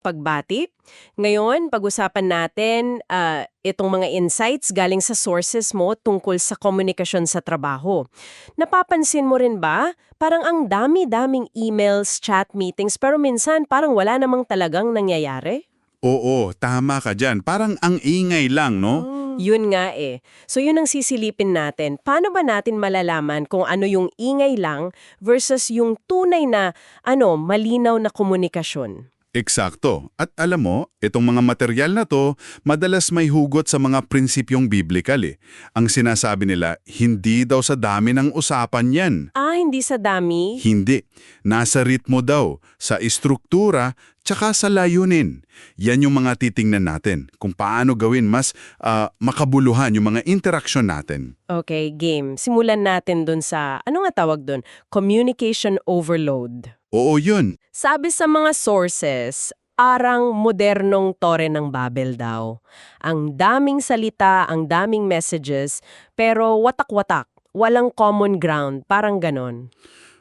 pagbati. Ngayon, pag-usapan natin ah, itong mga insights galing sa sources mo tungkol sa komunikasyon sa trabaho. Napapansin mo rin ba? Parang ang dami-daming emails, chat meetings, pero minsan parang wala namang talagang nangyayari? Oo, tama ka dyan. Parang ang ingay lang, no? Yun nga eh. So yun ang sisilipin natin. Paano ba natin malalaman kung ano yung ingay lang versus yung tunay na, ano, malinaw na komunikasyon? Eksakto. At alam mo, itong mga material na to, madalas may hugot sa mga prinsipyong biblikal eh. Ang sinasabi nila, hindi daw sa dami ng usapan yan. Ah, hindi sa dami? Hindi. Nasa ritmo daw, sa istruktura, tsaka sa layunin. Yan yung mga titingnan natin, kung paano gawin mas ah, makabuluhan yung mga interaksyon natin. Okay, game. Simulan natin dun sa, ano nga tawag dun? Communication overload. Oo yun. Sabi sa mga sources, arang modernong tore ng Babel daw. Ang daming salita, ang daming messages, pero watak-watak. Walang common ground, parang ganon.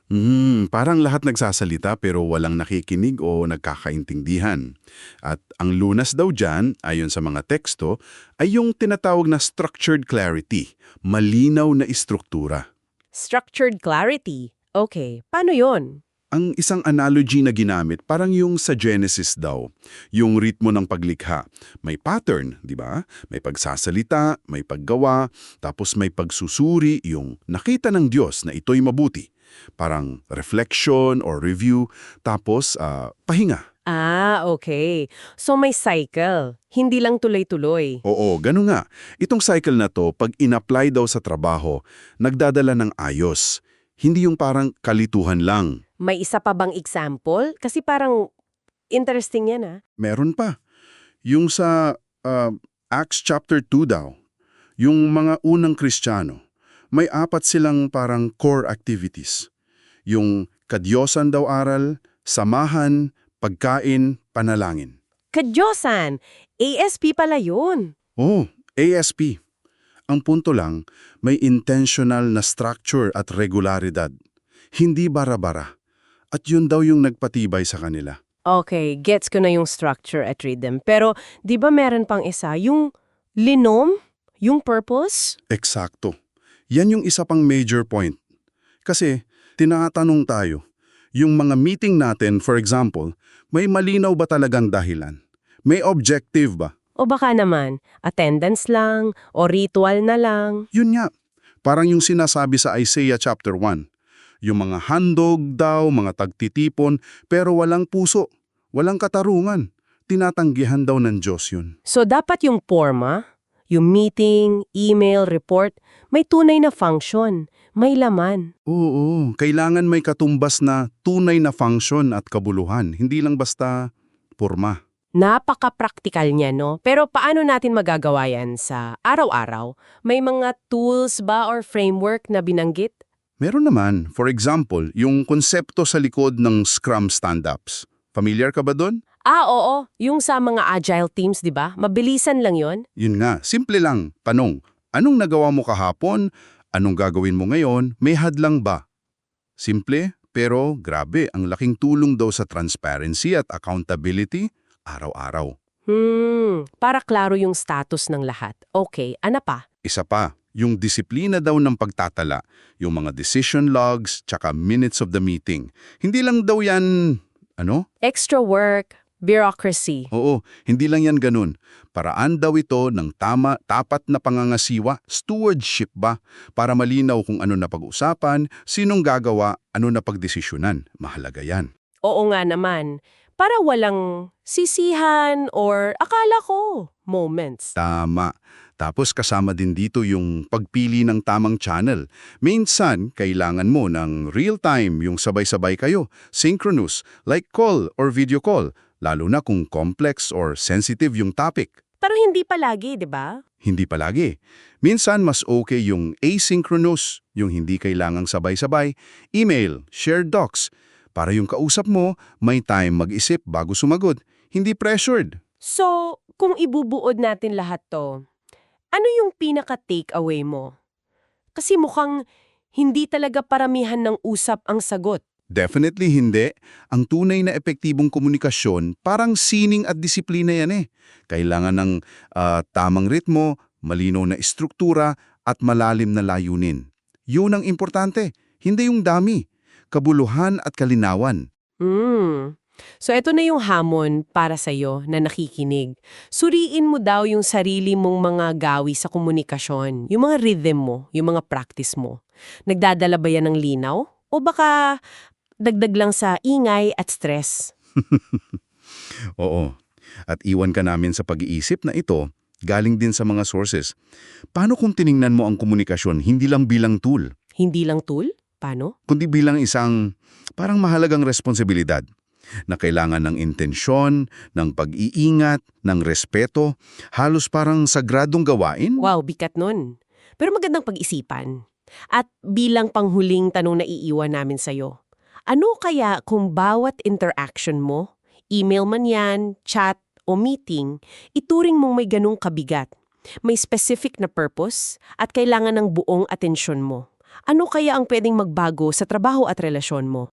Hmm, parang lahat nagsasalita pero walang nakikinig o nagkakaintindihan. At ang lunas daw dyan, ayon sa mga teksto, ay yung tinatawag na structured clarity, malinaw na istruktura. Structured clarity. Okay, paano yon? Ang isang analogy na ginamit, parang yung sa Genesis daw, yung ritmo ng paglikha. May pattern, di ba? May pagsasalita, may paggawa, tapos may pagsusuri, yung nakita ng Diyos na ito'y mabuti. Parang reflection or review, tapos ah, pahinga. Ah, okay. So may cycle. Hindi lang tuloy-tuloy. Oo, ganun nga. Itong cycle na to, pag in-apply daw sa trabaho, nagdadala ng ayos. Hindi yung parang kalituhan lang. May isa pa bang example? Kasi parang interesting yan ah. Meron pa. Yung sa uh, Acts chapter 2 daw, yung mga unang Kristiyano, may apat silang parang core activities. Yung kadyosan daw aral, samahan, pagkain, panalangin. Kadyosan! ASP pala yun. Oh, ASP. Ang punto lang, may intentional na structure at regularidad. Hindi bara-bara. At yun daw yung nagpatibay sa kanila. Okay, gets ko na yung structure at rhythm. Pero, di ba meron pang isa? Yung linom? Yung purpose? Eksakto. Yan yung isa pang major point. Kasi, tinatanong tayo, yung mga meeting natin, for example, may malinaw ba talagang dahilan? May objective ba? O baka naman, attendance lang, o ritual na lang. Yun nga, parang yung sinasabi sa Isaiah chapter 1. Yung mga handog daw, mga tagtitipon, pero walang puso, walang katarungan. Tinatanggihan daw ng Diyos yun. So dapat yung forma, yung meeting, email, report, may tunay na function, may laman. Oo, kailangan may katumbas na tunay na function at kabuluhan, hindi lang basta porma. Napaka-practical niya, no? Pero paano natin magagawa yan sa araw-araw? May mga tools ba or framework na binanggit? Meron naman, for example, yung konsepto sa likod ng Scrum stand-ups. Familiar ka ba doon? Ah, oo. Yung sa mga agile teams, di ba? Mabilisan lang yon. Yun nga, simple lang. Tanong, anong nagawa mo kahapon? Anong gagawin mo ngayon? May hadlang ba? Simple, pero grabe, ang laking tulong daw sa transparency at accountability araw-araw. Hmm, para klaro yung status ng lahat. Okay, ano pa? Isa pa, yung disiplina daw ng pagtatala, yung mga decision logs, tsaka minutes of the meeting. Hindi lang daw yan, ano? Extra work, bureaucracy. Oo, hindi lang yan ganun. Paraan daw ito ng tama, tapat na pangangasiwa, stewardship ba, para malinaw kung ano na pag-usapan, sinong gagawa, ano na pagdesisyonan. Mahalaga yan. Oo nga naman. Para walang sisihan or akala ko moments. Tama. Tapos kasama din dito yung pagpili ng tamang channel. Minsan, kailangan mo ng real-time yung sabay-sabay kayo, synchronous, like call or video call, lalo na kung complex or sensitive yung topic. Pero hindi palagi, di ba? Hindi palagi. Minsan mas okay yung asynchronous, yung hindi kailangang sabay-sabay, email, shared docs, para yung kausap mo may time mag-isip bago sumagot, hindi pressured. So, kung ibubuod natin lahat to, ano yung pinaka-takeaway mo? Kasi mukhang hindi talaga paramihan ng usap ang sagot. Definitely hindi. Ang tunay na epektibong komunikasyon, parang sining at disiplina yan eh. Kailangan ng ah, tamang ritmo, malinaw na istruktura, at malalim na layunin. Yun ang importante, hindi yung dami. Kabuluhan at kalinawan. Hmm. So ito na yung hamon para sa'yo na nakikinig. Suriin mo daw yung sarili mong mga gawi sa komunikasyon, yung mga rhythm mo, yung mga practice mo. Nagdadala ba yan ng linaw? O baka dagdag lang sa ingay at stress? Oo. At iwan ka namin sa pag-iisip na ito, galing din sa mga sources. Paano kung tiningnan mo ang komunikasyon hindi lang bilang tool, Hindi lang tool? Paano? kundi bilang isang parang mahalagang responsibilidad na kailangan ng intensyon, ng pag-iingat, ng respeto, halos parang sagradong gawain? Wow, bigat nun. Pero magandang pag-isipan. At bilang panghuling tanong na iiwan namin sa'yo, ano kaya kung bawat interaction mo, email man yan, chat o meeting, ituring mong may ganong kabigat, may specific na purpose at kailangan ng buong atensyon mo? Ano kaya ang pwedeng magbago sa trabaho at relasyon mo?